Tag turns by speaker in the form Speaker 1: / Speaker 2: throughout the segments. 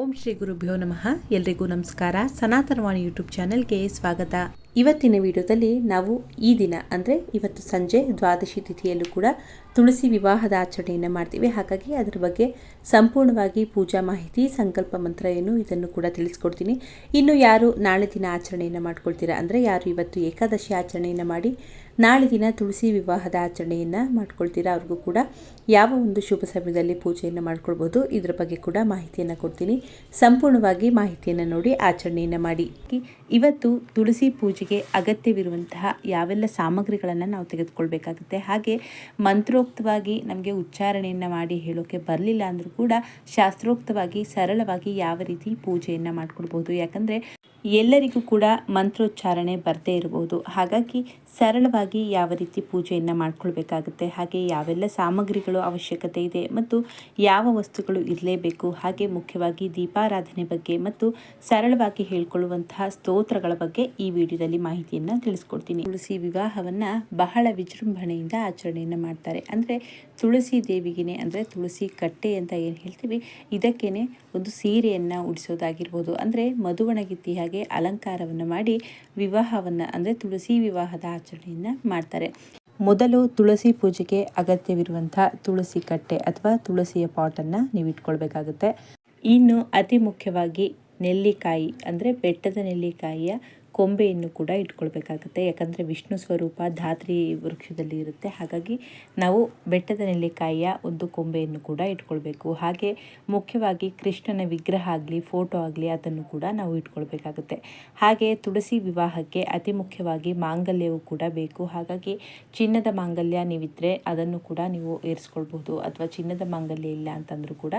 Speaker 1: ಓಂ ಶ್ರೀ ಗುರುಭ್ಯೋ ನಮಃ. ಎಲ್ರಿಗೂ ನಮಸ್ಕಾರ. ಸನಾತನವಾಣಿ ಯೂಟ್ಯೂಬ್ ಚಾನೆಲ್ಗೆ ಸ್ವಾಗತ. ಇವತ್ತಿನ ವಿಡಿಯೋದಲ್ಲಿ ನಾವು ಈ ದಿನ, ಅಂದರೆ ಇವತ್ತು ಸಂಜೆ ದ್ವಾದಶಿ ತಿಥಿಯಲ್ಲೂ ಕೂಡ ತುಳಸಿ ವಿವಾಹದ ಆಚರಣೆಯನ್ನು ಮಾಡ್ತೀವಿ. ಹಾಗಾಗಿ ಅದರ ಬಗ್ಗೆ ಸಂಪೂರ್ಣವಾಗಿ ಪೂಜಾ ಮಾಹಿತಿ, ಸಂಕಲ್ಪ ಮಂತ್ರ ಏನು ಇದನ್ನು ಕೂಡ ತಿಳಿಸ್ಕೊಡ್ತೀನಿ. ಇನ್ನು ಯಾರು ನಾಳೆ ದಿನ ಆಚರಣೆಯನ್ನು ಮಾಡ್ಕೊಳ್ತೀರಾ ಅಂದರೆ ಯಾರು ಇವತ್ತು ಏಕಾದಶಿ ಆಚರಣೆಯನ್ನು ಮಾಡಿ ನಾಳೆ ದಿನ ತುಳಸಿ ವಿವಾಹದ ಆಚರಣೆಯನ್ನು ಮಾಡ್ಕೊಳ್ತೀರಾ? ಅವ್ರಿಗೂ ಕೂಡ ಯಾವ ಒಂದು ಶುಭ ಸಮಯದಲ್ಲಿ ಪೂಜೆಯನ್ನು ಮಾಡ್ಕೊಳ್ಬೋದು? ಇದರ ಬಗ್ಗೆ ಕೂಡ ಮಾಹಿತಿಯನ್ನು ಕೊಡ್ತೀನಿ. ಸಂಪೂರ್ಣವಾಗಿ ಮಾಹಿತಿಯನ್ನು ನೋಡಿ ಆಚರಣೆಯನ್ನು ಮಾಡಿ. ಇವತ್ತು ತುಳಸಿ ಪೂಜೆಗೆ ಅಗತ್ಯವಿರುವಂತಹ ಯಾವೆಲ್ಲ ಸಾಮಗ್ರಿಗಳನ್ನು ನಾವು ತೆಗೆದುಕೊಳ್ಬೇಕಾಗುತ್ತೆ? ಹಾಗೆ ಮಂತ್ರೋಕ್ತವಾಗಿ ನಮಗೆ ಉಚ್ಚಾರಣೆಯನ್ನು ಮಾಡಿ ಹೇಳೋಕ್ಕೆ ಬರಲಿಲ್ಲ ಅಂದರೂ ಕೂಡ ಶಾಸ್ತ್ರೋಕ್ತವಾಗಿ ಸರಳವಾಗಿ ಯಾವ ರೀತಿ ಪೂಜೆಯನ್ನು ಮಾಡ್ಕೊಳ್ಬೋದು? ಯಾಕಂದರೆ ಎಲ್ಲರಿಗೂ ಕೂಡ ಮಂತ್ರೋಚ್ಚಾರಣೆ ಬರದೇ ಇರಬಹುದು ಹಾಗಾಗಿ ಸರಳವಾಗಿ ಯಾವ ರೀತಿ ಪೂಜೆಯನ್ನು ಮಾಡ್ಕೊಳ್ಬೇಕಾಗುತ್ತೆ, ಹಾಗೆ ಯಾವೆಲ್ಲ ಸಾಮಗ್ರಿಗಳು ಅವಶ್ಯಕತೆ ಇದೆ ಮತ್ತು ಯಾವ ವಸ್ತುಗಳು ಇರಲೇಬೇಕು, ಹಾಗೆ ಮುಖ್ಯವಾಗಿ ದೀಪಾರಾಧನೆ ಬಗ್ಗೆ ಮತ್ತು ಸರಳವಾಗಿ ಹೇಳ್ಕೊಳ್ಳುವಂತಹ ಸ್ತೋತ್ರಗಳ ಬಗ್ಗೆ ಈ ವಿಡಿಯೋದಲ್ಲಿ ಮಾಹಿತಿಯನ್ನು ತಿಳಿಸ್ಕೊಡ್ತೀನಿ. ತುಳಸಿ ವಿವಾಹವನ್ನು ಬಹಳ ವಿಜೃಂಭಣೆಯಿಂದ ಆಚರಣೆಯನ್ನು ಮಾಡ್ತಾರೆ. ಅಂದರೆ ತುಳಸಿ ದೇವಿಗೆನೆ, ಅಂದರೆ ತುಳಸಿ ಕಟ್ಟೆ ಅಂತ ಏನು ಹೇಳ್ತೀವಿ, ಇದಕ್ಕೇನೆ ಒಂದು ಸೀರೆಯನ್ನು ಉಡಿಸೋದಾಗಿರ್ಬೋದು. ಅಂದರೆ ಮದುವಣಗಿತ್ತಿ ಹಾಗೆ ಅಲಂಕಾರವನ್ನು ಮಾಡಿ ವಿವಾಹವನ್ನು, ಅಂದರೆ ತುಳಸಿ ವಿವಾಹದ ಆಚರಣೆಯನ್ನು ಮಾಡ್ತಾರೆ. ಮೊದಲು ತುಳಸಿ ಪೂಜೆಗೆ ಅಗತ್ಯವಿರುವಂಥ ತುಳಸಿ ಕಟ್ಟೆ ಅಥವಾ ತುಳಸಿಯ ಪಾಟನ್ನು ನೀವು ಇಟ್ಕೊಳ್ಬೇಕಾಗುತ್ತೆ. ಇನ್ನು ಅತಿ ಮುಖ್ಯವಾಗಿ ನೆಲ್ಲಿಕಾಯಿ, ಅಂದರೆ ಬೆಟ್ಟದ ನೆಲ್ಲಿಕಾಯಿಯ ಕೊಂಬೆಯನ್ನು ಕೂಡ ಇಟ್ಕೊಳ್ಬೇಕಾಗುತ್ತೆ. ಯಾಕಂದರೆ ವಿಷ್ಣು ಸ್ವರೂಪ ಧಾತ್ರಿ ವೃಕ್ಷದಲ್ಲಿ ಇರುತ್ತೆ. ಹಾಗಾಗಿ ನಾವು ಬೆಟ್ಟದ ನೆಲ್ಲಿಕಾಯಿಯ ಒಂದು ಕೊಂಬೆಯನ್ನು ಕೂಡ ಇಟ್ಕೊಳ್ಬೇಕು. ಹಾಗೆ ಮುಖ್ಯವಾಗಿ ಕೃಷ್ಣನ ವಿಗ್ರಹ ಆಗಲಿ, ಫೋಟೋ ಆಗಲಿ ಅದನ್ನು ಕೂಡ ನಾವು ಇಟ್ಕೊಳ್ಬೇಕಾಗುತ್ತೆ. ಹಾಗೆ ತುಳಸಿ ವಿವಾಹಕ್ಕೆ ಅತಿ ಮುಖ್ಯವಾಗಿ ಮಾಂಗಲ್ಯವು ಕೂಡ ಬೇಕು. ಹಾಗಾಗಿ ಚಿನ್ನದ ಮಾಂಗಲ್ಯ ನೀವಿದ್ದರೆ ಅದನ್ನು ಕೂಡ ನೀವು ಏರಿಸ್ಕೊಳ್ಬೋದು ಅಥವಾ ಚಿನ್ನದ ಮಾಂಗಲ್ಯ ಇಲ್ಲ ಅಂತಂದರೂ ಕೂಡ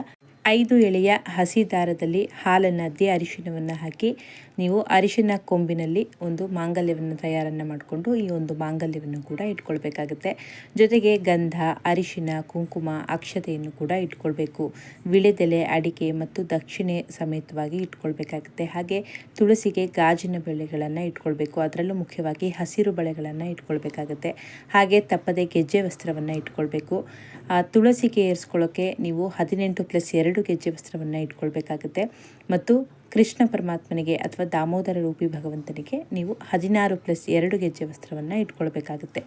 Speaker 1: ಐದು ಎಳೆಯ ಹಸಿ ದಾರದಲ್ಲಿ ಹಾಲನ್ನು ಅದ್ದಿ ಅರಿಶಿನವನ್ನು ಹಾಕಿ, ನೀವು ಅರಿಶಿನ ಕೊಂಬಿನಲ್ಲಿ ಒಂದು ಮಾಂಗಲ್ಯವನ್ನು ತಯಾರನ್ನು ಮಾಡಿಕೊಂಡು ಈ ಒಂದು ಮಾಂಗಲ್ಯವನ್ನು ಕೂಡ ಇಟ್ಕೊಳ್ಬೇಕಾಗುತ್ತೆ. ಜೊತೆಗೆ ಗಂಧ ಅರಿಶಿನ ಕುಂಕುಮ, ಅಕ್ಷತೆಯನ್ನು ಕೂಡ ಇಟ್ಕೊಳ್ಬೇಕು. ವಿಳೆದೆಲೆ, ಅಡಿಕೆ ಮತ್ತು ದಕ್ಷಿಣೆ ಸಮೇತವಾಗಿ ಇಟ್ಕೊಳ್ಬೇಕಾಗುತ್ತೆ. ಹಾಗೆ ತುಳಸಿಗೆ ಗಾಜಿನ ಬೆಳೆಗಳನ್ನು ಇಟ್ಕೊಳ್ಬೇಕು. ಅದರಲ್ಲೂ ಮುಖ್ಯವಾಗಿ ಹಸಿರು ಬಳೆಗಳನ್ನು ಇಟ್ಕೊಳ್ಬೇಕಾಗುತ್ತೆ. ಹಾಗೆ ತಪ್ಪದೆ ಗೆಜ್ಜೆ ವಸ್ತ್ರವನ್ನು ಇಟ್ಕೊಳ್ಬೇಕು. ತುಳಸಿಗೆ ಏರಿಸ್ಕೊಳ್ಳೋಕ್ಕೆ ನೀವು ಹದಿನೆಂಟು ಪ್ಲಸ್ ಎರಡು ಗೆಜ್ಜೆ ವಸ್ತ್ರವನ್ನು ಇಟ್ಕೊಳ್ಬೇಕಾಗುತ್ತೆ. ಮತ್ತು ಕೃಷ್ಣ ಪರಮಾತ್ಮನಿಗೆ ಅಥವಾ ದಾಮೋದರ ರೂಪಿ ಭಗವಂತನಿಗೆ ನೀವು ಹದಿನಾರು ಪ್ಲಸ್ ಎರಡು ಗೆಜ್ಜೆ ವಸ್ತ್ರವನ್ನು ಇಟ್ಕೊಳ್ಬೇಕಾಗುತ್ತೆ.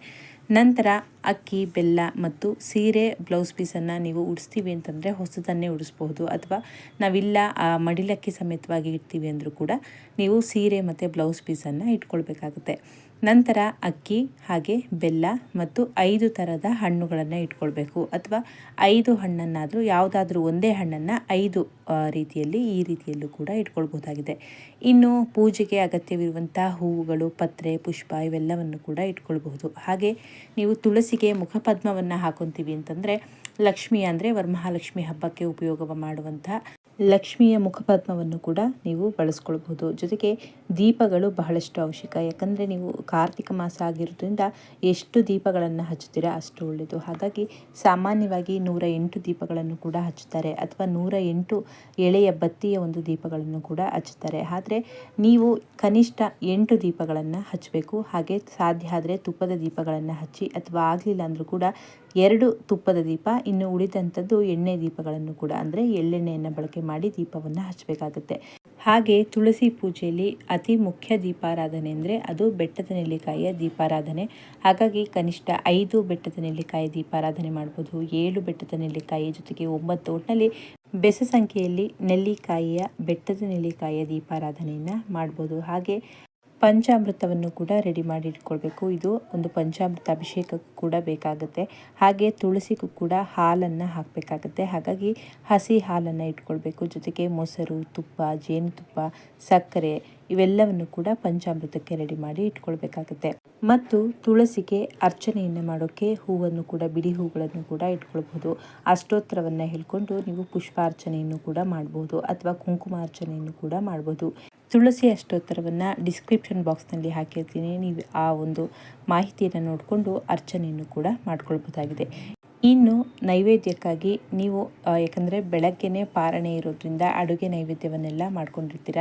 Speaker 1: ನಂತರ ಅಕ್ಕಿ, ಬೆಲ್ಲ ಮತ್ತು ಸೀರೆ, ಬ್ಲೌಸ್ ಪೀಸನ್ನು ನೀವು ಉಡಿಸ್ತೀವಿ ಅಂತಂದರೆ ಹೊಸದನ್ನೇ ಉಡಿಸ್ಬಹುದು. ಅಥವಾ ನಾವಿಲ್ಲ ಆ ಮಡಿಲಕ್ಕಿ ಸಮೇತವಾಗಿ ಇಡ್ತೀವಿ ಅಂದರೂ ಕೂಡ ನೀವು ಸೀರೆ ಮತ್ತು ಬ್ಲೌಸ್ ಪೀಸನ್ನು ಇಟ್ಕೊಳ್ಬೇಕಾಗುತ್ತೆ. ನಂತರ ಅಕ್ಕಿ, ಹಾಗೆ ಬೆಲ್ಲ ಮತ್ತು ಐದು ಥರದ ಹಣ್ಣುಗಳನ್ನು ಇಟ್ಕೊಳ್ಬೇಕು. ಅಥವಾ ಐದು ಹಣ್ಣನ್ನಾದರೂ ಯಾವುದಾದ್ರೂ ಒಂದೇ ಹಣ್ಣನ್ನು ಐದು ರೀತಿಯಲ್ಲಿ ಈ ರೀತಿಯಲ್ಲೂ ಕೂಡ ಇಟ್ಕೊಳ್ಬೋದಾಗಿದೆ. ಇನ್ನು ಪೂಜೆಗೆ ಅಗತ್ಯವಿರುವಂಥ ಹೂವುಗಳು, ಪತ್ರೆ, ಪುಷ್ಪ ಇವೆಲ್ಲವನ್ನು ಕೂಡ ಇಟ್ಕೊಳ್ಬಹುದು. ಹಾಗೆ ನೀವು ತುಳಸಿಗೆ ಮುಖಪದ್ಮವನ್ನು ಹಾಕೊತೀವಿ ಅಂತಂದರೆ ಲಕ್ಷ್ಮಿ ಅಂದರೆ ವರಮಹಾಲಕ್ಷ್ಮಿ ಹಬ್ಬಕ್ಕೆ ಉಪಯೋಗ ಮಾಡುವಂಥ ಲಕ್ಷ್ಮಿಯ ಮುಖಪದ್ಮವನ್ನು ಕೂಡ ನೀವು ಬಳಸ್ಕೊಳ್ಬೋದು ಜೊತೆಗೆ ದೀಪಗಳು ಬಹಳಷ್ಟು ಅವಶ್ಯಕ. ಯಾಕಂದರೆ ನೀವು ಕಾರ್ತಿಕ ಮಾಸ ಆಗಿರೋದ್ರಿಂದ ಎಷ್ಟು ದೀಪಗಳನ್ನು ಹಚ್ಚುತ್ತೀರಾ ಅಷ್ಟು ಒಳ್ಳೆಯದು ಹಾಗಾಗಿ ಸಾಮಾನ್ಯವಾಗಿ ನೂರ ಎಂಟು ದೀಪಗಳನ್ನು ಕೂಡ ಹಚ್ಚುತ್ತಾರೆ. ಅಥವಾ ನೂರ ಎಂಟು ಎಳೆಯ ಬತ್ತಿಯ ಒಂದು ದೀಪಗಳನ್ನು ಕೂಡ ಹಚ್ಚುತ್ತಾರೆ. ಆದರೆ ನೀವು ಕನಿಷ್ಠ ಎಂಟು ದೀಪಗಳನ್ನು ಹಚ್ಚಬೇಕು. ಹಾಗೆ ಸಾಧ್ಯ ಆದರೆ ತುಪ್ಪದ ದೀಪಗಳನ್ನು ಹಚ್ಚಿ, ಅಥವಾ ಆಗಲಿಲ್ಲ ಅಂದರೂ ಕೂಡ ಎರಡು ತುಪ್ಪದ ದೀಪ, ಇನ್ನು ಉಳಿದಂಥದ್ದು ಎಣ್ಣೆ ದೀಪಗಳನ್ನು ಕೂಡ, ಅಂದರೆ ಎಳ್ಳೆಣ್ಣೆಯನ್ನು ಬಳಕೆ ಮಾಡಿ ದೀಪವನ್ನು ಹಚ್ಚಬೇಕಾಗುತ್ತೆ ಹಾಗೆ ತುಳಸಿ ಪೂಜೆಯಲ್ಲಿ ಅತಿ ಮುಖ್ಯ ದೀಪಾರಾಧನೆ ಅಂದರೆ ಅದು ಬೆಟ್ಟದ ನೆಲ್ಲಿಕಾಯಿಯ ದೀಪಾರಾಧನೆ. ಹಾಗಾಗಿ ಕನಿಷ್ಠ ಐದು ಬೆಟ್ಟದ ನೆಲ್ಲಿಕಾಯಿ ದೀಪಾರಾಧನೆ ಮಾಡ್ಬೋದು. ಏಳು ಬೆಟ್ಟದ ನೆಲ್ಲಿಕಾಯಿ ಜೊತೆಗೆ ಒಂಬತ್ತು ಒಟ್ಟಿನಲ್ಲಿ ಬೆಸ ಸಂಖ್ಯೆಯಲ್ಲಿ ನೆಲ್ಲಿಕಾಯಿಯ ಬೆಟ್ಟದ ನೆಲ್ಲಿಕಾಯಿಯ ದೀಪಾರಾಧನೆಯನ್ನು ಮಾಡ್ಬೋದು. ಹಾಗೆ ಪಂಚಾಮೃತವನ್ನು ಕೂಡ ರೆಡಿ ಮಾಡಿ ಇಟ್ಕೊಳ್ಬೇಕು. ಇದು ಒಂದು ಪಂಚಾಮೃತ ಅಭಿಷೇಕಕ್ಕೂ ಕೂಡ ಬೇಕಾಗುತ್ತೆ. ಹಾಗೆ ತುಳಸಿಗೂ ಕೂಡ ಹಾಲನ್ನು ಹಾಕಬೇಕಾಗುತ್ತೆ. ಹಾಗಾಗಿ ಹಸಿ ಹಾಲನ್ನು ಇಟ್ಕೊಳ್ಬೇಕು. ಜೊತೆಗೆ ಮೊಸರು, ತುಪ್ಪ, ಜೇನುತುಪ್ಪ, ಸಕ್ಕರೆ ಇವೆಲ್ಲವನ್ನು ಕೂಡ ಪಂಚಾಮೃತಕ್ಕೆ ರೆಡಿ ಮಾಡಿ ಇಟ್ಕೊಳ್ಬೇಕಾಗುತ್ತೆ. ಮತ್ತು ತುಳಸಿಗೆ ಅರ್ಚನೆಯನ್ನು ಮಾಡೋಕ್ಕೆ ಹೂವನ್ನು ಕೂಡ ಬಿಡಿ ಹೂಗಳನ್ನು ಕೂಡ ಇಟ್ಕೊಳ್ಬಹುದು. ಅಷ್ಟೋತ್ತರವನ್ನು ಹೇಳ್ಕೊಂಡು ನೀವು ಪುಷ್ಪಾರ್ಚನೆಯನ್ನು ಕೂಡ ಮಾಡ್ಬೋದು ಅಥವಾ ಕುಂಕುಮಾರ್ಚನೆಯನ್ನು ಕೂಡ ಮಾಡ್ಬೋದು. ತುಳಸಿ ಅಷ್ಟೋತ್ತರವನ್ನು ಡಿಸ್ಕ್ರಿಪ್ಷನ್ ಬಾಕ್ಸ್ನಲ್ಲಿ ಹಾಕಿರ್ತೀನಿ. ನೀವು ಆ ಒಂದು ಮಾಹಿತಿಯನ್ನು ನೋಡಿಕೊಂಡು ಅರ್ಚನೆಯನ್ನು ಕೂಡ ಮಾಡ್ಕೊಳ್ಬೋದಾಗಿದೆ ಇನ್ನು ನೈವೇದ್ಯಕ್ಕಾಗಿ ನೀವು ಯಾಕಂದರೆ ಬೆಳಗ್ಗೆನೇ ಪಾರಣೆ ಇರೋದ್ರಿಂದ ಅಡುಗೆ ನೈವೇದ್ಯವನ್ನೆಲ್ಲ ಮಾಡ್ಕೊಂಡಿರ್ತೀರ.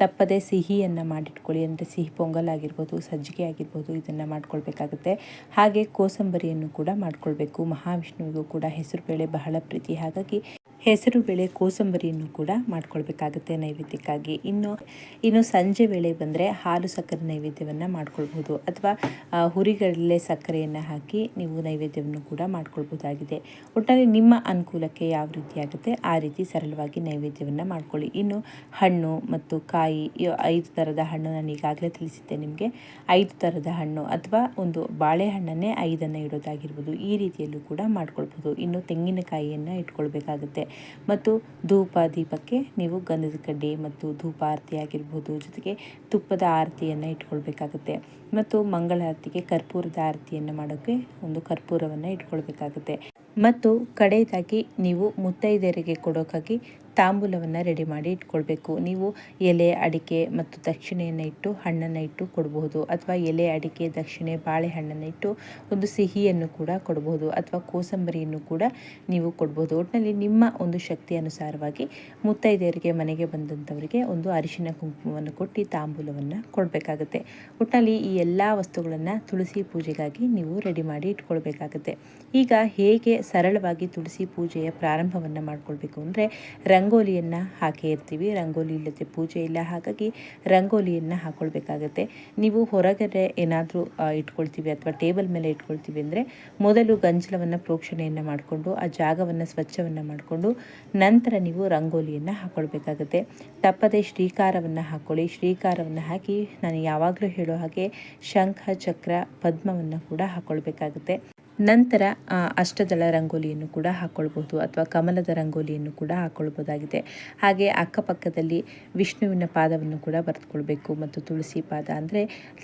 Speaker 1: ತಪ್ಪದೆ ಸಿಹಿಯನ್ನು ಮಾಡಿಟ್ಕೊಳ್ಳಿ. ಅಂದರೆ ಸಿಹಿ ಪೊಂಗಲ್ ಆಗಿರ್ಬೋದು, ಸಜ್ಜಿಗೆ ಆಗಿರ್ಬೋದು, ಇದನ್ನು ಮಾಡ್ಕೊಳ್ಬೇಕಾಗುತ್ತೆ. ಹಾಗೆ ಕೋಸಂಬರಿಯನ್ನು ಕೂಡ ಮಾಡ್ಕೊಳ್ಬೇಕು. ಮಹಾವಿಷ್ಣುವಿಗೂ ಕೂಡ ಹೆಸರು ಬೇಳೆ ಬಹಳ ಪ್ರೀತಿ. ಹಾಗಾಗಿ ಹೆಸರು ಬೇಳೆ ಕೋಸಂಬರಿಯನ್ನು ಕೂಡ ಮಾಡ್ಕೊಳ್ಬೇಕಾಗುತ್ತೆ ನೈವೇದ್ಯಕ್ಕಾಗಿ. ಇನ್ನು ಇನ್ನು ಸಂಜೆ ವೇಳೆ ಬಂದರೆ ಹಾಲು ಸಕ್ಕರೆ ನೈವೇದ್ಯವನ್ನು ಮಾಡ್ಕೊಳ್ಬೋದು ಅಥವಾ ಹುರಿಗಡಲೆ ಸಕ್ಕರೆಯನ್ನು ಹಾಕಿ ನೀವು ನೈವೇದ್ಯವನ್ನು ಕೂಡ ಮಾಡ್ಕೊಳ್ಬೋದಾಗಿದೆ ಒಟ್ಟಾರೆ ನಿಮ್ಮ ಅನುಕೂಲಕ್ಕೆ ಯಾವ ರೀತಿ ಆಗುತ್ತೆ, ಆ ರೀತಿ ಸರಳವಾಗಿ ನೈವೇದ್ಯವನ್ನು ಮಾಡ್ಕೊಳ್ಳಿ. ಇನ್ನು ಹಣ್ಣು ಮತ್ತು ಕಾಯಿ ಐದು ಥರದ ಹಣ್ಣು ನಾನು ಈಗಾಗಲೇ ತಿಳಿಸಿದ್ದೆ ನಿಮಗೆ. ಐದು ಥರದ ಹಣ್ಣು ಅಥವಾ ಒಂದು ಬಾಳೆಹಣ್ಣನ್ನೇ ಐದನ್ನು ಇಡೋದಾಗಿರ್ಬೋದು. ಈ ರೀತಿಯಲ್ಲೂ ಕೂಡ ಮಾಡ್ಕೊಳ್ಬೋದು ಇನ್ನು ತೆಂಗಿನಕಾಯಿಯನ್ನು ಇಟ್ಕೊಳ್ಬೇಕಾಗುತ್ತೆ. ಮತ್ತು ಧೂಪ ದೀಪಕ್ಕೆ ನೀವು ಗಂಧದ ಕಡ್ಡಿ ಮತ್ತು ಧೂಪ ಆರತಿ ಆಗಿರ್ಬೋದು, ಜೊತೆಗೆ ತುಪ್ಪದ ಆರತಿಯನ್ನು ಇಟ್ಕೊಳ್ಬೇಕಾಗುತ್ತೆ. ಮತ್ತು ಮಂಗಳಾರತಿಗೆ ಕರ್ಪೂರದ ಆರತಿಯನ್ನು ಮಾಡೋಕ್ಕೆ ಒಂದು ಕರ್ಪೂರವನ್ನು ಇಟ್ಕೊಳ್ಬೇಕಾಗುತ್ತೆ. ಮತ್ತು ಕಡೆಯದಾಗಿ ನೀವು ಮುತ್ತೈದೆಯರಿಗೆ ಕೊಡೋಕ್ಕಾಗಿ ತಾಂಬೂಲವನ್ನು ರೆಡಿ ಮಾಡಿ ಇಟ್ಕೊಳ್ಬೇಕು. ನೀವು ಎಲೆ, ಅಡಿಕೆ ಮತ್ತು ದಕ್ಷಿಣೆಯನ್ನು ಇಟ್ಟು ಹಣ್ಣನ್ನು ಇಟ್ಟು ಕೊಡಬಹುದು. ಅಥವಾ ಎಲೆ, ಅಡಿಕೆ, ದಕ್ಷಿಣೆ, ಬಾಳೆಹಣ್ಣನ್ನು ಇಟ್ಟು ಒಂದು ಸಿಹಿಯನ್ನು ಕೂಡ ಕೊಡಬಹುದು. ಅಥವಾ ಕೋಸಂಬರಿಯನ್ನು ಕೂಡ ನೀವು ಕೊಡ್ಬೋದು ಒಟ್ಟಿನಲ್ಲಿ ನಿಮ್ಮ ಒಂದು ಶಕ್ತಿ ಅನುಸಾರವಾಗಿ ಮುತ್ತೈದೆಯರಿಗೆ, ಮನೆಗೆ ಬಂದಂಥವರಿಗೆ ಒಂದು ಅರಿಶಿನ ಕುಂಕುಮವನ್ನು ಕೊಟ್ಟು ತಾಂಬೂಲವನ್ನು ಕೊಡಬೇಕಾಗುತ್ತೆ. ಒಟ್ಟಿನಲ್ಲಿ ಈ ಎಲ್ಲ ವಸ್ತುಗಳನ್ನು ತುಳಸಿ ಪೂಜೆಗಾಗಿ ನೀವು ರೆಡಿ ಮಾಡಿ ಇಟ್ಕೊಳ್ಬೇಕಾಗುತ್ತೆ. ಈಗ ಹೇಗೆ ಸರಳವಾಗಿ ತುಳಸಿ ಪೂಜೆಯ ಪ್ರಾರಂಭವನ್ನು ಮಾಡಿಕೊಳ್ಬೇಕು ಅಂದರೆ ರಂಗೋಲಿಯನ್ನು ಹಾಕಿ ಇರ್ತೀವಿ. ರಂಗೋಲಿ ಇಲ್ಲದೆ ಪೂಜೆ ಇಲ್ಲ. ಹಾಗಾಗಿ ರಂಗೋಲಿಯನ್ನು ಹಾಕ್ಕೊಳ್ಬೇಕಾಗತ್ತೆ ನೀವು ಹೊರಗಡೆ ಏನಾದರೂ ಇಟ್ಕೊಳ್ತೀವಿ ಅಥವಾ ಟೇಬಲ್ ಮೇಲೆ ಇಟ್ಕೊಳ್ತೀವಿ ಅಂದರೆ ಮೊದಲು ಗಂಜಲವನ್ನು ಪ್ರೋಕ್ಷಣೆಯನ್ನು ಮಾಡಿಕೊಂಡು, ಆ ಜಾಗವನ್ನು ಸ್ವಚ್ಛವನ್ನು ಮಾಡಿಕೊಂಡು ನಂತರ ನೀವು ರಂಗೋಲಿಯನ್ನು ಹಾಕ್ಕೊಳ್ಬೇಕಾಗತ್ತೆ ತಪ್ಪದೆ ಶ್ರೀಕಾರವನ್ನು ಹಾಕ್ಕೊಳ್ಳಿ. ಶ್ರೀಕಾರವನ್ನು ಹಾಕಿ ನಾನು ಯಾವಾಗಲೂ ಹೇಳೋ ಹಾಗೆ ಶಂಖ, ಚಕ್ರ, ಪದ್ಮವನ್ನು ಕೂಡ ಹಾಕ್ಕೊಳ್ಬೇಕಾಗುತ್ತೆ ನಂತರ ಅಷ್ಟದಳ ರಂಗೋಲಿಯನ್ನು ಕೂಡ ಹಾಕ್ಕೊಳ್ಬಹುದು ಅಥವಾ ಕಮಲದ ರಂಗೋಲಿಯನ್ನು ಕೂಡ ಹಾಕ್ಕೊಳ್ಬೋದಾಗಿದೆ ಹಾಗೆ ಅಕ್ಕಪಕ್ಕದಲ್ಲಿ ವಿಷ್ಣುವಿನ ಪಾದವನ್ನು ಕೂಡ ಬರೆದುಕೊಳ್ಬೇಕು ಮತ್ತು ತುಳಸಿ ಪಾದ ಅಂದರೆ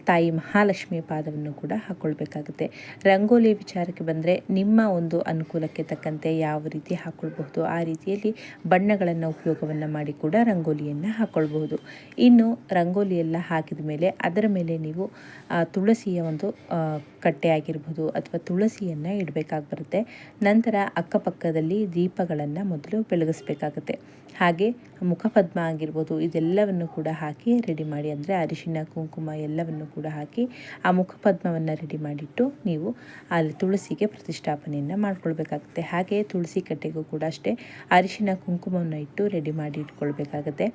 Speaker 1: ತಾಯಿ ಮಹಾಲಕ್ಷ್ಮಿಯ ಪಾದವನ್ನು ಕೂಡ ಹಾಕ್ಕೊಳ್ಬೇಕಾಗುತ್ತೆ ರಂಗೋಲಿ ವಿಚಾರಕ್ಕೆ ಬಂದರೆ ನಿಮ್ಮ ಒಂದು ಅನುಕೂಲಕ್ಕೆ ತಕ್ಕಂತೆ ಯಾವ ರೀತಿ ಹಾಕ್ಕೊಳ್ಬಹುದು ಆ ರೀತಿಯಲ್ಲಿ ಬಣ್ಣಗಳನ್ನು ಉಪಯೋಗವನ್ನು ಮಾಡಿ ಕೂಡ ರಂಗೋಲಿಯನ್ನು ಹಾಕ್ಕೊಳ್ಬಹುದು ಇನ್ನು ರಂಗೋಲಿ ಎಲ್ಲ ಹಾಕಿದ ಮೇಲೆ ಅದರ ಮೇಲೆ ನೀವು ತುಳಸಿಯ ಒಂದು ಕಟ್ಟೆ ಆಗಿರ್ಬೋದು ಅಥವಾ ತುಳಸಿಯನ್ನು ಇಡಬೇಕಾಗಿ ಬರುತ್ತೆ ನಂತರ ಅಕ್ಕಪಕ್ಕದಲ್ಲಿ ದೀಪಗಳನ್ನು ಮೊದಲು ಬೆಳಗಿಸ್ಬೇಕಾಗುತ್ತೆ. ಹಾಗೆ ಮುಖಪದ್ಮ ಆಗಿರ್ಬೋದು, ಇದೆಲ್ಲವನ್ನು ಕೂಡ ಹಾಕಿ ರೆಡಿ ಮಾಡಿ, ಅಂದರೆ ಅರಿಶಿನ, ಕುಂಕುಮ ಎಲ್ಲವನ್ನು ಕೂಡ ಹಾಕಿ ಆ ಮುಖಪದ್ಮವನ್ನು ರೆಡಿ ಮಾಡಿಟ್ಟು ನೀವು ಅಲ್ಲಿ ತುಳಸಿಗೆ ಪ್ರತಿಷ್ಠಾಪನೆಯನ್ನು ಮಾಡ್ಕೊಳ್ಬೇಕಾಗುತ್ತೆ. ಹಾಗೆ ತುಳಸಿ ಕಟ್ಟೆಗೂ ಕೂಡ ಅಷ್ಟೇ ಅರಿಶಿನ, ಕುಂಕುಮವನ್ನು ಇಟ್ಟು ರೆಡಿ ಮಾಡಿ ಇಟ್ಕೊಳ್ಬೇಕಾಗುತ್ತೆ.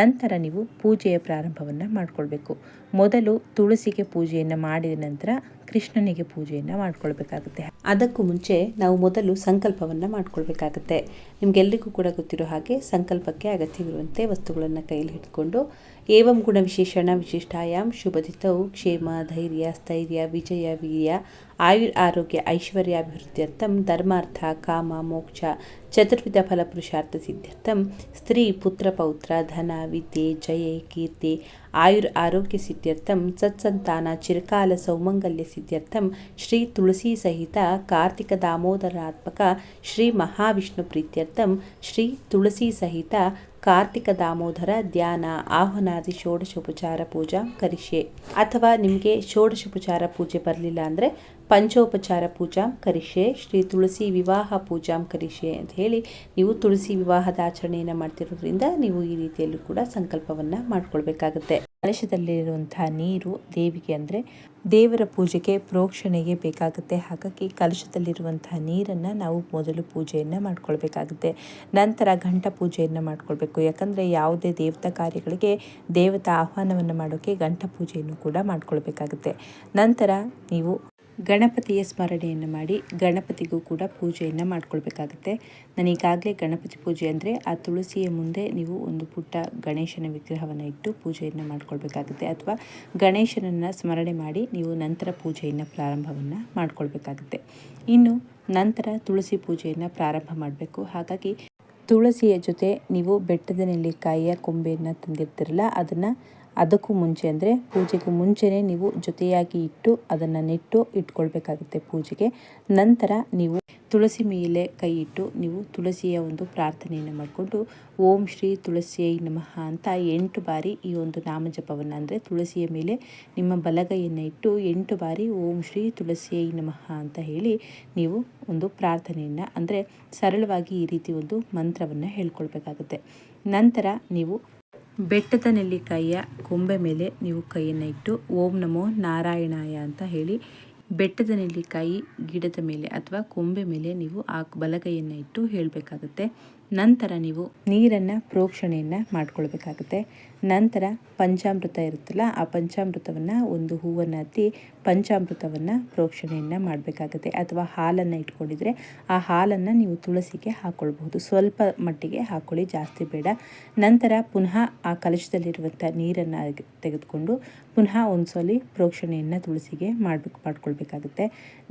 Speaker 1: ನಂತರ ನೀವು ಪೂಜೆಯ ಪ್ರಾರಂಭವನ್ನು ಮಾಡಿಕೊಳ್ಬೇಕು. ಮೊದಲು ತುಳಸಿಗೆ ಪೂಜೆಯನ್ನು ಮಾಡಿದ ನಂತರ ಕೃಷ್ಣನಿಗೆ ಪೂಜೆಯನ್ನು ಮಾಡ್ಕೊಳ್ಬೇಕಾಗುತ್ತೆ. ಅದಕ್ಕೂ ಮುಂಚೆ ನಾವು ಮೊದಲು ಸಂಕಲ್ಪವನ್ನು ಮಾಡ್ಕೊಳ್ಬೇಕಾಗುತ್ತೆ. ನಿಮಗೆಲ್ಲರಿಗೂ ಕೂಡ ಗೊತ್ತಿರೋ ಹಾಗೆ ಸಂಕಲ್ಪಕ್ಕೆ ಅಗತ್ಯವಿರುವಂತೆ ವಸ್ತುಗಳನ್ನು ಕೈಯಲ್ಲಿ ಹಿಡ್ಕೊಂಡು ಏವಂ ಗುಣ ವಿಶೇಷಣ ವಿಶಿಷ್ಟಾಯಾಮ್ ಶುಭದಿತವು ಕ್ಷೇಮ ಧೈರ್ಯ ಸ್ಥೈರ್ಯ ವಿಜಯ ವೀರ್ಯ ಆಯುರ್ ಆರೋಗ್ಯ ಐಶ್ವರ್ಯಾಭಿವೃದ್ಧ್ಯರ್ಥಂ ಧರ್ಮಾರ್ಥ ಕಾಮ ಮೋಕ್ಷ ಚತುರ್ವಿಧ ಫಲಪುರುಷಾರ್ಥ ಸಿದ್ಧಾರ್ಥಂ ಸ್ತ್ರೀ ಪುತ್ರ ಪೌತ್ರ ಧನ ವಿದ್ಯೆ ಜಯ ಕೀರ್ತಿ ಆಯುರ್ ಆರೋಗ್ಯ ಸಿದ್ಧಾರ್ಥಂ ಸತ್ಸಂತಾನ ಚಿರಕಾಲ ಸೌಮಂಗಲ್ಯ ಸಿದ್ಧಾರ್ಥಂ ಶ್ರೀ ತುಳಸಿ ಸಹಿತ ಕಾರ್ತಿಕ ದಾಮೋದರಾತ್ಮಕ ಶ್ರೀ ಮಹಾವಿಷ್ಣು ಪ್ರೀತ್ಯರ್ಥಂ ಶ್ರೀ ತುಳಸಿ ಸಹಿತ ಕಾರ್ತಿಕ ದಾಮೋದರ ಧ್ಯಾನ, ಆಹ್ವಾನಾದಿ ಷೋಡಶೋಪಚಾರ ಪೂಜಾ ಕರಿಷ್ಯೆ ಅಥವಾ ನಿಮಗೆ ಷೋಡಶೋಪಚಾರ ಪೂಜೆ ಬರಲಿಲ್ಲ ಅಂದರೆ ಪಂಚೋಪಚಾರ ಪೂಜಾ ಕರಿಷ್ಯೆ ಶ್ರೀ ತುಳಸಿ ವಿವಾಹ ಪೂಜಾಂ ಕರಿಷ್ಯೆ ಅಂತ ಹೇಳಿ ನೀವು ತುಳಸಿ ವಿವಾಹದ ಆಚರಣೆಯನ್ನು ಮಾಡ್ತಿರೋದ್ರಿಂದ ನೀವು ಈ ರೀತಿಯಲ್ಲೂ ಕೂಡ ಸಂಕಲ್ಪವನ್ನು ಮಾಡ್ಕೊಳ್ಬೇಕಾಗುತ್ತೆ. ಕಲಶದಲ್ಲಿರುವಂತಹ ನೀರು ದೇವಿಗೆ ಅಂದರೆ ದೇವರ ಪೂಜೆಗೆ, ಪ್ರೋಕ್ಷಣೆಗೆ ಬೇಕಾಗುತ್ತೆ. ಹಾಗಾಗಿ ಕಲಶದಲ್ಲಿರುವಂತಹ ನೀರನ್ನು ನಾವು ಮೊದಲು ಪೂಜೆಯನ್ನು ಮಾಡ್ಕೊಳ್ಬೇಕಾಗುತ್ತೆ. ನಂತರ ಘಂಟ ಪೂಜೆಯನ್ನು ಮಾಡ್ಕೊಳ್ಬೇಕು. ಯಾಕಂದರೆ ಯಾವುದೇ ದೇವತಾ ಕಾರ್ಯಗಳಿಗೆ ದೇವತಾ ಆಹ್ವಾನವನ್ನು ಮಾಡೋಕ್ಕೆ ಘಂಟ ಪೂಜೆಯನ್ನು ಕೂಡ ಮಾಡ್ಕೊಳ್ಬೇಕಾಗುತ್ತೆ. ನಂತರ ನೀವು ಗಣಪತಿಯ ಸ್ಮರಣೆಯನ್ನು ಮಾಡಿ ಗಣಪತಿಗೂ ಕೂಡ ಪೂಜೆಯನ್ನು ಮಾಡ್ಕೊಳ್ಬೇಕಾಗುತ್ತೆ. ನಾನು ಗಣಪತಿ ಪೂಜೆ ಅಂದರೆ ಆ ತುಳಸಿಯ ಮುಂದೆ ನೀವು ಒಂದು ಪುಟ್ಟ ಗಣೇಶನ ವಿಗ್ರಹವನ್ನು ಇಟ್ಟು ಪೂಜೆಯನ್ನು ಮಾಡ್ಕೊಳ್ಬೇಕಾಗುತ್ತೆ. ಅಥವಾ ಗಣೇಶನನ್ನು ಸ್ಮರಣೆ ಮಾಡಿ ನೀವು ನಂತರ ಪೂಜೆಯನ್ನು ಪ್ರಾರಂಭವನ್ನು ಮಾಡ್ಕೊಳ್ಬೇಕಾಗುತ್ತೆ. ಇನ್ನು ನಂತರ ತುಳಸಿ ಪೂಜೆಯನ್ನು ಪ್ರಾರಂಭ ಮಾಡಬೇಕು. ಹಾಗಾಗಿ ತುಳಸಿಯ ಜೊತೆ ನೀವು ಬೆಟ್ಟದ ನೆಲ್ಲಿಕಾಯಿಯ ಕೊಂಬೆಯನ್ನು ತಂದಿರ್ತೀರಲ್ಲ, ಅದನ್ನು ಅದಕ್ಕೂ ಮುಂಚೆ ಅಂದರೆ ಪೂಜೆಗೂ ಮುಂಚೆನೇ ನೀವು ಜೊತೆಯಾಗಿ ಇಟ್ಟು ಅದನ್ನು ನೆಟ್ಟು ಇಟ್ಕೊಳ್ಬೇಕಾಗುತ್ತೆ ಪೂಜೆಗೆ. ನಂತರ ನೀವು ತುಳಸಿ ಮೇಲೆ ಕೈ ಇಟ್ಟು ನೀವು ತುಳಸಿಯ ಒಂದು ಪ್ರಾರ್ಥನೆಯನ್ನು ಮಾಡಿಕೊಂಡು ಓಂ ಶ್ರೀ ತುಳಸಿಯೈ ನಮಃ ಅಂತ ಎಂಟು ಬಾರಿ ಈ ಒಂದು ನಾಮಜಪವನ್ನು ಅಂದರೆ ತುಳಸಿಯ ಮೇಲೆ ನಿಮ್ಮ ಬಲಗೈಯನ್ನು ಇಟ್ಟು ಎಂಟು ಬಾರಿ ಓಂ ಶ್ರೀ ತುಳಸಿಯೈ ನಮಃ ಅಂತ ಹೇಳಿ ನೀವು ಒಂದು ಪ್ರಾರ್ಥನೆಯನ್ನು ಅಂದರೆ ಸರಳವಾಗಿ ಈ ರೀತಿ ಒಂದು ಮಂತ್ರವನ್ನು ಹೇಳ್ಕೊಳ್ಬೇಕಾಗುತ್ತೆ. ನಂತರ ನೀವು ಬೆಟ್ಟದ ನೆಲ್ಲಿಕಾಯಿಯ ಕೊಂಬೆ ಮೇಲೆ ನೀವು ಕೈಯನ್ನು ಇಟ್ಟು ಓಂ ನಮೋ ನಾರಾಯಣಾಯ ಅಂತ ಹೇಳಿ ಬೆಟ್ಟದ ನೆಲ್ಲಿಕಾಯಿ ಗಿಡದ ಮೇಲೆ ಅಥವಾ ಕೊಂಬೆ ಮೇಲೆ ನೀವು ಆ ಬಲಗೈಯನ್ನು ಇಟ್ಟು ಹೇಳಬೇಕಾಗುತ್ತೆ. ನಂತರ ನೀವು ನೀರನ್ನು ಪ್ರೋಕ್ಷಣೆಯನ್ನು ಮಾಡ್ಕೊಳ್ಬೇಕಾಗುತ್ತೆ. ನಂತರ ಪಂಚಾಮೃತ ಇರುತ್ತಲ್ಲ, ಆ ಪಂಚಾಮೃತವನ್ನು ಒಂದು ಹೂವನ್ನು ಹತ್ತಿ ಪಂಚಾಮೃತವನ್ನು ಪ್ರೋಕ್ಷಣೆಯನ್ನು ಮಾಡಬೇಕಾಗುತ್ತೆ. ಅಥವಾ ಹಾಲನ್ನು ಇಟ್ಕೊಂಡಿದ್ರೆ ಆ ಹಾಲನ್ನು ನೀವು ತುಳಸಿಗೆ ಹಾಕ್ಕೊಳ್ಬಹುದು ಸ್ವಲ್ಪ ಮಟ್ಟಿಗೆ ಹಾಕ್ಕೊಳ್ಳಿ ಜಾಸ್ತಿ ಬೇಡ. ನಂತರ ಪುನಃ ಆ ಕಲಶದಲ್ಲಿರುವಂಥ ನೀರನ್ನು ತೆಗೆದುಕೊಂಡು ಪುನಃ ಒಂದು ಸಲ ಪ್ರೋಕ್ಷಣೆಯನ್ನು ತುಳಸಿಗೆ ಮಾಡಬೇಕು, ಮಾಡ್ಕೊಳ್ಬೇಕಾಗುತ್ತೆ.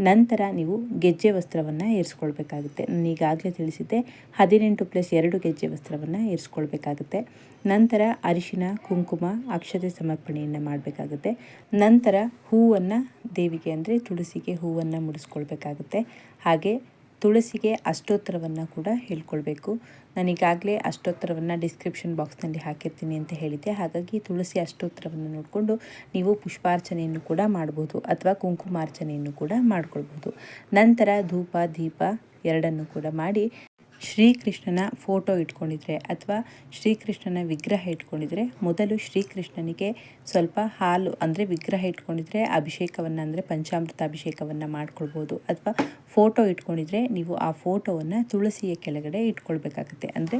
Speaker 1: ನಂತರ ನೀವು ಗೆಜ್ಜೆ ವಸ್ತ್ರವನ್ನು ಏರಿಸ್ಕೊಳ್ಬೇಕಾಗುತ್ತೆ ನಾನು ಈಗಾಗಲೇ ತಿಳಿಸಿದ್ದೆ, ಹದಿನೆಂಟು ಪ್ಲಸ್ ಎರಡು ಗೆಜ್ಜೆ ವಸ್ತ್ರವನ್ನು ಏರಿಸ್ಕೊಳ್ಬೇಕಾಗುತ್ತೆ ನಂತರ ಅರಿಶಿನ, ಕುಂಕುಮ, ಅಕ್ಷತೆ ಸಮರ್ಪಣೆಯನ್ನು ಮಾಡಬೇಕಾಗುತ್ತೆ. ನಂತರ ಹೂವನ್ನು, ದೇವಿಗೆ ಅಂದರೆ ತುಳಸಿಗೆ ಹೂವನ್ನು ಮುಡಿಸ್ಕೊಳ್ಬೇಕಾಗುತ್ತೆ. ಹಾಗೆ ತುಳಸಿಗೆ ಅಷ್ಟೋತ್ತರವನ್ನು ಕೂಡ ಹೇಳ್ಕೊಳ್ಬೇಕು. ನಾನೀಗಾಗಲೇ ಅಷ್ಟೋತ್ತರವನ್ನು ಡಿಸ್ಕ್ರಿಪ್ಷನ್ ಬಾಕ್ಸ್ನಲ್ಲಿ ಹಾಕಿರ್ತೀನಿ ಅಂತ ಹೇಳಿದ್ದೆ. ಹಾಗಾಗಿ ತುಳಸಿ ಅಷ್ಟೋತ್ತರವನ್ನು ನೋಡಿಕೊಂಡು ನೀವು ಪುಷ್ಪಾರ್ಚನೆಯನ್ನು ಕೂಡ ಮಾಡ್ಬೋದು ಅಥವಾ ಕುಂಕುಮಾರ್ಚನೆಯನ್ನು ಕೂಡ ಮಾಡ್ಕೊಳ್ಬೋದು. ನಂತರ ಧೂಪ, ದೀಪ ಎರಡನ್ನು ಕೂಡ ಮಾಡಿ ಶ್ರೀಕೃಷ್ಣನ ಫೋಟೋ ಇಟ್ಕೊಂಡಿದ್ರೆ ಅಥವಾ ಶ್ರೀಕೃಷ್ಣನ ವಿಗ್ರಹ ಇಟ್ಕೊಂಡಿದ್ರೆ ಮೊದಲು ಶ್ರೀಕೃಷ್ಣನಿಗೆ ಸ್ವಲ್ಪ ಹಾಲು ಅಂದರೆ ವಿಗ್ರಹ ಇಟ್ಕೊಂಡಿದ್ರೆ ಅಭಿಷೇಕವನ್ನು ಅಂದರೆ ಪಂಚಾಮೃತ ಅಭಿಷೇಕವನ್ನು ಮಾಡ್ಕೊಳ್ಬೋದು ಅಥವಾ ಫೋಟೋ ಇಟ್ಕೊಂಡಿದ್ರೆ ನೀವು ಆ ಫೋಟೋವನ್ನು ತುಳಸಿಯ ಕೆಳಗಡೆ ಇಟ್ಕೊಳ್ಬೇಕಾಗತ್ತೆ. ಅಂದರೆ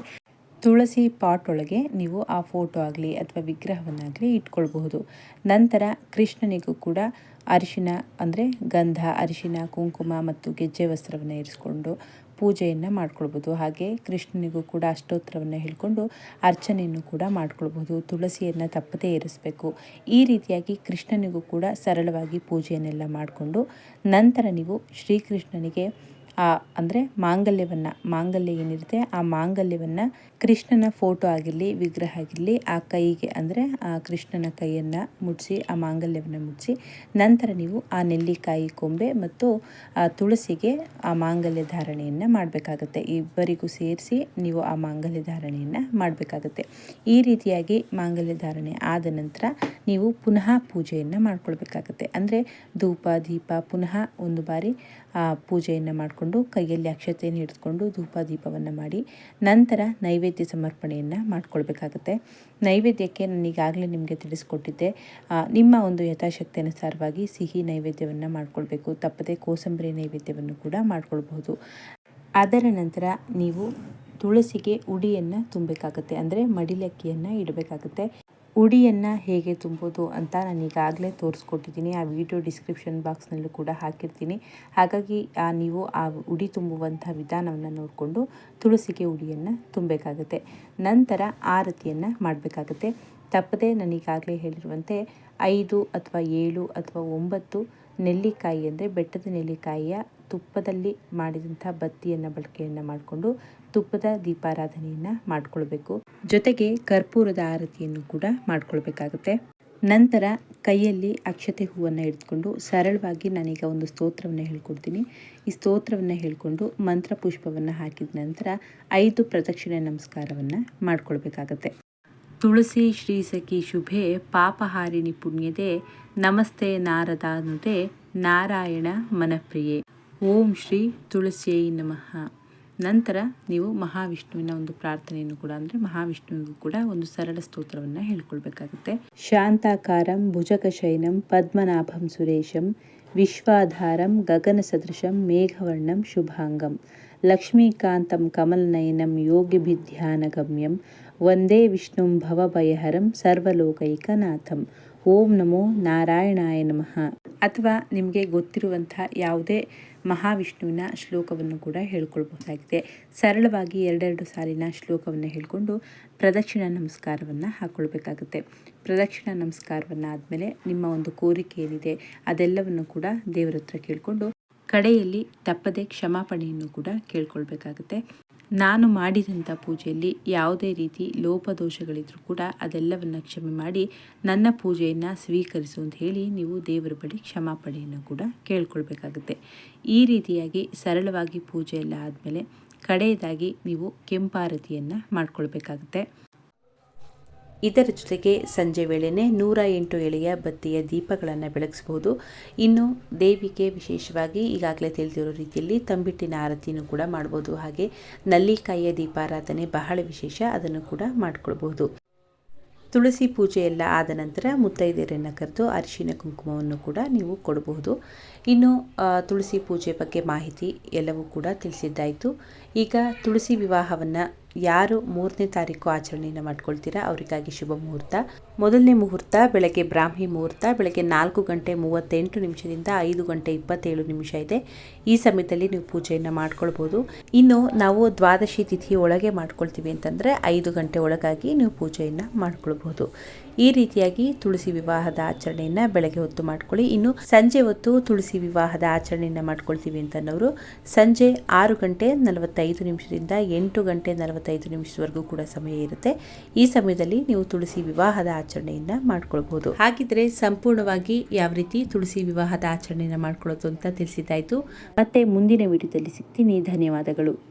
Speaker 1: ತುಳಸಿ ಪಾಟ್ ಒಳಗೆ ನೀವು ಆ ಫೋಟೋ ಆಗಲಿ ಅಥವಾ ವಿಗ್ರಹವನ್ನಾಗಲಿ ಇಟ್ಕೊಳ್ಬಹುದು. ನಂತರ ಕೃಷ್ಣನಿಗೂ ಕೂಡ ಅರಿಶಿನ ಅಂದರೆ ಗಂಧ, ಅರಿಶಿನ, ಕುಂಕುಮ ಮತ್ತು ಗೆಜ್ಜೆ ವಸ್ತ್ರವನ್ನು ಇರಿಸ್ಕೊಂಡು ಪೂಜೆಯನ್ನು ಮಾಡ್ಕೊಳ್ಬೋದು. ಹಾಗೆ ಕೃಷ್ಣನಿಗೂ ಕೂಡ ಅಷ್ಟೋತ್ತರವನ್ನು ಹೇಳ್ಕೊಂಡು ಅರ್ಚನೆಯನ್ನು ಕೂಡ ಮಾಡ್ಕೊಳ್ಬೋದು. ತುಳಸಿಯನ್ನು ತಪ್ಪದೇ ಇರಿಸಬೇಕು ಈ ರೀತಿಯಾಗಿ ಕೃಷ್ಣನಿಗೂ ಕೂಡ ಸರಳವಾಗಿ ಪೂಜೆಯನ್ನೆಲ್ಲ ಮಾಡಿಕೊಂಡು ನಂತರ ನೀವು ಶ್ರೀಕೃಷ್ಣನಿಗೆ ಆ, ಅಂದರೆ ಮಾಂಗಲ್ಯವನ್ನು, ಮಾಂಗಲ್ಯ ಏನಿರುತ್ತೆ, ಆ ಮಾಂಗಲ್ಯವನ್ನು ಕೃಷ್ಣನ ಫೋಟೋ ಆಗಿರಲಿ, ವಿಗ್ರಹ ಆಗಿರಲಿ, ಆ ಕೈಗೆ, ಅಂದರೆ ಆ ಕೃಷ್ಣನ ಕೈಯನ್ನು ಮುಡಿಸಿ, ಆ ಮಾಂಗಲ್ಯವನ್ನು ಮುಡಿಸಿ, ನಂತರ ನೀವು ಆ ನೆಲ್ಲಿಕಾಯಿ ಕೊಂಬೆ ಮತ್ತು ಆ ತುಳಸಿಗೆ ಆ ಮಾಂಗಲ್ಯ ಧಾರಣೆಯನ್ನು ಮಾಡಬೇಕಾಗುತ್ತೆ. ಇಬ್ಬರಿಗೂ ಸೇರಿಸಿ ನೀವು ಆ ಮಾಂಗಲ್ಯ ಧಾರಣೆಯನ್ನು ಮಾಡಬೇಕಾಗುತ್ತೆ. ಈ ರೀತಿಯಾಗಿ ಮಾಂಗಲ್ಯ ಧಾರಣೆ ಆದ ನಂತರ ನೀವು ಪುನಃ ಪೂಜೆಯನ್ನು ಮಾಡ್ಕೊಳ್ಬೇಕಾಗತ್ತೆ. ಅಂದರೆ ಧೂಪ, ದೀಪ, ಪುನಃ ಒಂದು ಬಾರಿ ಪೂಜೆಯನ್ನು ಮಾಡಿಕೊಂಡು ಕೈಯಲ್ಲಿ ಅಕ್ಷತೆಯನ್ನು ಹಿಡಿದುಕೊಂಡು ಧೂಪ ದೀಪವನ್ನು ಮಾಡಿ ನಂತರ ನೈವೇದ್ಯ ಸಮರ್ಪಣೆಯನ್ನು ಮಾಡಿಕೊಳ್ಬೇಕಾಗುತ್ತೆ. ನೈವೇದ್ಯಕ್ಕೆ ನಾನು ಈಗಾಗಲೇ ನಿಮಗೆ ತಿಳಿಸ್ಕೊಟ್ಟಿದ್ದೆ ನಿಮ್ಮ ಒಂದು ಯಥಾಶಕ್ತಿ ಅನುಸಾರವಾಗಿ ಸಿಹಿ ನೈವೇದ್ಯವನ್ನು ಮಾಡಿಕೊಳ್ಬೇಕು, ತಪ್ಪದೆ ಕೋಸಂಬರಿ ನೈವೇದ್ಯವನ್ನು ಕೂಡ ಮಾಡಿಕೊಳ್ಬಹುದು. ಅದರ ನಂತರ ನೀವು ತುಳಸಿಗೆ ಉಡಿಯನ್ನು ತುಂಬಬೇಕಾಗುತ್ತೆ, ಅಂದರೆ ಮಡಿಲಕ್ಕಿಯನ್ನು ಇಡಬೇಕಾಗುತ್ತೆ. ಉಡಿಯನ್ನು ಹೇಗೆ ತುಂಬೋದು ಅಂತ ನಾನು ಈಗಾಗಲೇ ತೋರಿಸ್ಕೊಟ್ಟಿದ್ದೀನಿ. ಆ ವಿಡಿಯೋ ಡಿಸ್ಕ್ರಿಪ್ಷನ್ ಬಾಕ್ಸ್ನಲ್ಲೂ ಕೂಡ ಹಾಕಿರ್ತೀನಿ. ಹಾಗಾಗಿ ನೀವು ಆ ಉಡಿ ತುಂಬುವಂಥ ವಿಧಾನವನ್ನು ನೋಡಿಕೊಂಡು ತುಳಸಿಗೆ ಉಡಿಯನ್ನು ತುಂಬಬೇಕಾಗುತ್ತೆ. ನಂತರ ಆರತಿಯನ್ನು ಮಾಡಬೇಕಾಗುತ್ತೆ. ತಪ್ಪದೆ ನಾನು ಈಗಾಗಲೇ ಹೇಳಿರುವಂತೆ ಐದು ಅಥವಾ ಏಳು ಅಥವಾ ಒಂಬತ್ತು ನೆಲ್ಲಿಕಾಯಿ ಅಂದರೆ ಬೆಟ್ಟದ ನೆಲ್ಲಿಕಾಯಿಯ ತುಪ್ಪದಲ್ಲಿ ಮಾಡಿದಂಥ ಬತ್ತಿಯನ್ನು, ಬಳಕೆಯನ್ನು ಮಾಡಿಕೊಂಡು ತುಪ್ಪದ ದೀಪಾರಾಧನೆಯನ್ನು ಮಾಡಿಕೊಳ್ಬೇಕು. ಜೊತೆಗೆ ಕರ್ಪೂರದ ಆರತಿಯನ್ನು ಕೂಡ ಮಾಡಿಕೊಳ್ಬೇಕಾಗುತ್ತೆ. ನಂತರ ಕೈಯಲ್ಲಿ ಅಕ್ಷತೆ ಹೂವನ್ನು ಹಿಡಿದುಕೊಂಡು ಸರಳವಾಗಿ ನಾನೀಗ ಒಂದು ಸ್ತೋತ್ರವನ್ನು ಹೇಳ್ಕೊಡ್ತೀನಿ. ಈ ಸ್ತೋತ್ರವನ್ನು ಹೇಳಿಕೊಂಡು ಮಂತ್ರ ಪುಷ್ಪವನ್ನು ಹಾಕಿದ ನಂತರ ಐದು ಪ್ರದಕ್ಷಿಣೆ ನಮಸ್ಕಾರವನ್ನು ಮಾಡಿಕೊಳ್ಬೇಕಾಗತ್ತೆ. ತುಳಸಿ ಶ್ರೀ ಸಖಿ ಶುಭೆ ಪಾಪಹಾರಿಣಿ ಪುಣ್ಯದೆ, ನಮಸ್ತೆ ನಾರದಾನುದೆ, ನಾರಾಯಣ ಮನಪ್ರಿಯೆ. ಓಂ ಶ್ರೀ ತುಳಸಿಯೈ ನಮಃ. ನಂತರ ನೀವು ಮಹಾವಿಷ್ಣುವಿನ ಒಂದು ಪ್ರಾರ್ಥನೆಯನ್ನು ಕೂಡ, ಅಂದರೆ ಮಹಾವಿಷ್ಣುವಿಗೂ ಕೂಡ ಒಂದು ಸರಳ ಸ್ತೋತ್ರವನ್ನು ಹೇಳ್ಕೊಳ್ಬೇಕಾಗುತ್ತೆ. ಶಾಂತಾಕಾರಂ ಭುಜಕಶೈನಂ ಪದ್ಮನಾಭಂ ಸುರೇಶಂ ವಿಶ್ವಾಧಾರಂ ಗಗನ ಸದೃಶಂ ಮೇಘವರ್ಣಂ ಶುಭಾಂಗಂ ಲಕ್ಷ್ಮೀಕಾಂತಂ ಕಮಲನಯನಂ ಯೋಗಿಭಿಧ್ಯಾನಗಮ್ಯಂ ವಂದೇ ವಿಷ್ಣುಂ ಭವಭಯಹರಂ ಸರ್ವಲೋಕೈಕನಾಥಂ. ಓಂ ನಮೋ ನಾರಾಯಣಾಯ ನಮಃ. ಅಥವಾ ನಿಮಗೆ ಗೊತ್ತಿರುವಂಥ ಯಾವುದೇ ಮಹಾವಿಷ್ಣುವಿನ ಶ್ಲೋಕವನ್ನು ಕೂಡ ಹೇಳ್ಕೊಳ್ಬಹುದಾಗಿದೆ ಸರಳವಾಗಿ ಎರಡೆರಡು ಸಾಲಿನ ಶ್ಲೋಕವನ್ನು ಹೇಳಿಕೊಂಡು ಪ್ರದಕ್ಷಿಣ ನಮಸ್ಕಾರವನ್ನು ಹಾಕ್ಕೊಳ್ಬೇಕಾಗುತ್ತೆ ಪ್ರದಕ್ಷಿಣ ನಮಸ್ಕಾರವನ್ನು ಆದಮೇಲೆ ನಿಮ್ಮ ಒಂದು ಕೋರಿಕೆ ಏನಿದೆ ಅದೆಲ್ಲವನ್ನು ಕೂಡ ದೇವರ ಹತ್ರ ಕೇಳಿಕೊಂಡು ಕಡೆಯಲ್ಲಿ ತಪ್ಪದೆ ಕ್ಷಮಾಪಣೆಯನ್ನು ಕೂಡ ಕೇಳ್ಕೊಳ್ಬೇಕಾಗುತ್ತೆ. ನಾನು ಮಾಡಿದಂಥ ಪೂಜೆಯಲ್ಲಿ ಯಾವುದೇ ರೀತಿ ಲೋಪದೋಷಗಳಿದ್ರೂ ಕೂಡ ಅದೆಲ್ಲವನ್ನು ಕ್ಷಮೆ ಮಾಡಿ ನನ್ನ ಪೂಜೆಯನ್ನು ಸ್ವೀಕರಿಸು ಅಂತ ಹೇಳಿ ನೀವು ದೇವರ ಬಳಿ ಕ್ಷಮಾಪಣೆಯನ್ನು ಕೂಡ ಕೇಳ್ಕೊಳ್ಬೇಕಾಗುತ್ತೆ. ಈ ರೀತಿಯಾಗಿ ಸರಳವಾಗಿ ಪೂಜೆ ಎಲ್ಲ ಆದಮೇಲೆ ಕಡೆಯದಾಗಿ ನೀವು ಕೆಂಪಾರತಿಯನ್ನು ಮಾಡ್ಕೊಳ್ಬೇಕಾಗುತ್ತೆ. ಇದರ ಜೊತೆಗೆ ಸಂಜೆ ವೇಳೆಯೇ ನೂರ ಎಂಟು ಎಳೆಯ ಬತ್ತಿಯ ದೀಪಗಳನ್ನು ಬೆಳಗಿಸಬಹುದು. ಇನ್ನು ದೇವಿಗೆ ವಿಶೇಷವಾಗಿ ಈಗಾಗಲೇ ತಿಳಿದಿರೋ ರೀತಿಯಲ್ಲಿ ತಂಬಿಟ್ಟಿನ ಆರತಿಯನ್ನು ಕೂಡ ಮಾಡ್ಬೋದು ಹಾಗೆ ನಲ್ಲಿಕಾಯಿಯ ದೀಪಾರಾಧನೆ ಬಹಳ ವಿಶೇಷ, ಅದನ್ನು ಕೂಡ ಮಾಡಿಕೊಳ್ಬಹುದು. ತುಳಸಿ ಪೂಜೆ ಎಲ್ಲ ಆದ ನಂತರ ಮುತ್ತೈದೆಯರನ್ನು ಕರೆದು ಅರಿಶಿನ ಕುಂಕುಮವನ್ನು ಕೂಡ ನೀವು ಕೊಡಬಹುದು. ಇನ್ನು ತುಳಸಿ ಪೂಜೆ ಬಗ್ಗೆ ಮಾಹಿತಿ ಎಲ್ಲವೂ ಕೂಡ ತಿಳಿಸಿದ್ದಾಯಿತು. ಈಗ ತುಳಸಿ ವಿವಾಹವನ್ನು ಯಾರು ಮೂರನೇ ತಾರೀಕು ಆಚರಣೆಯನ್ನು ಮಾಡ್ಕೊಳ್ತೀರಾ? ಅವರಿಗಾಗಿ ಶುಭ ಮುಹೂರ್ತ. ಮೊದಲನೇ ಮುಹೂರ್ತ ಬೆಳಗ್ಗೆ ಬ್ರಾಹ್ಮಿ ಮುಹೂರ್ತ, ಬೆಳಗ್ಗೆ ನಾಲ್ಕು ಗಂಟೆ ಮೂವತ್ತೆಂಟು ನಿಮಿಷದಿಂದ ಐದು ಗಂಟೆ ಇಪ್ಪತ್ತೇಳು ನಿಮಿಷ ಇದೆ. ಈ ಸಮಯದಲ್ಲಿ ನೀವು ಪೂಜೆಯನ್ನು ಮಾಡ್ಕೊಳ್ಬೋದು. ಇನ್ನು ನಾವು ದ್ವಾದಶಿ ತಿಥಿ ಒಳಗೆ ಮಾಡ್ಕೊಳ್ತೀವಿ ಅಂತಂದರೆ ಐದು ಗಂಟೆ ಒಳಗಾಗಿ ನೀವು ಪೂಜೆಯನ್ನು ಮಾಡ್ಕೊಳ್ಬೋದು. ಈ ರೀತಿಯಾಗಿ ತುಳಸಿ ವಿವಾಹದ ಆಚರಣೆಯನ್ನು ಬೆಳಗ್ಗೆ ಹೊತ್ತು ಮಾಡ್ಕೊಳ್ಳಿ. ಇನ್ನು ಸಂಜೆ ಹೊತ್ತು ತುಳಸಿ ವಿವಾಹದ ಆಚರಣೆಯನ್ನು ಮಾಡ್ಕೊಳ್ತೀವಿ ಅಂತನ್ನೋರು ಸಂಜೆ ಆರು ಗಂಟೆ ನಲವತ್ತೈದು ನಿಮಿಷದಿಂದ ಎಂಟು ಗಂಟೆ ನಲವತ್ತೈದು ನಿಮಿಷದವರೆಗೂ ಕೂಡ ಸಮಯ ಇರುತ್ತೆ. ಈ ಸಮಯದಲ್ಲಿ ನೀವು ತುಳಸಿ ವಿವಾಹದ ಆಚರಣೆಯನ್ನು ಮಾಡ್ಕೊಳ್ಬಹುದು. ಹಾಗಿದ್ರೆ ಸಂಪೂರ್ಣವಾಗಿ ಯಾವ ರೀತಿ ತುಳಸಿ ವಿವಾಹದ ಆಚರಣೆಯನ್ನು ಮಾಡ್ಕೊಳ್ಳೋದು ಅಂತ ತಿಳಿಸಿದ್ದಾಯ್ತು. ಮತ್ತೆ ಮುಂದಿನ ವಿಡಿಯೋದಲ್ಲಿ ಸಿಗ್ತೀನಿ. ಧನ್ಯವಾದಗಳು.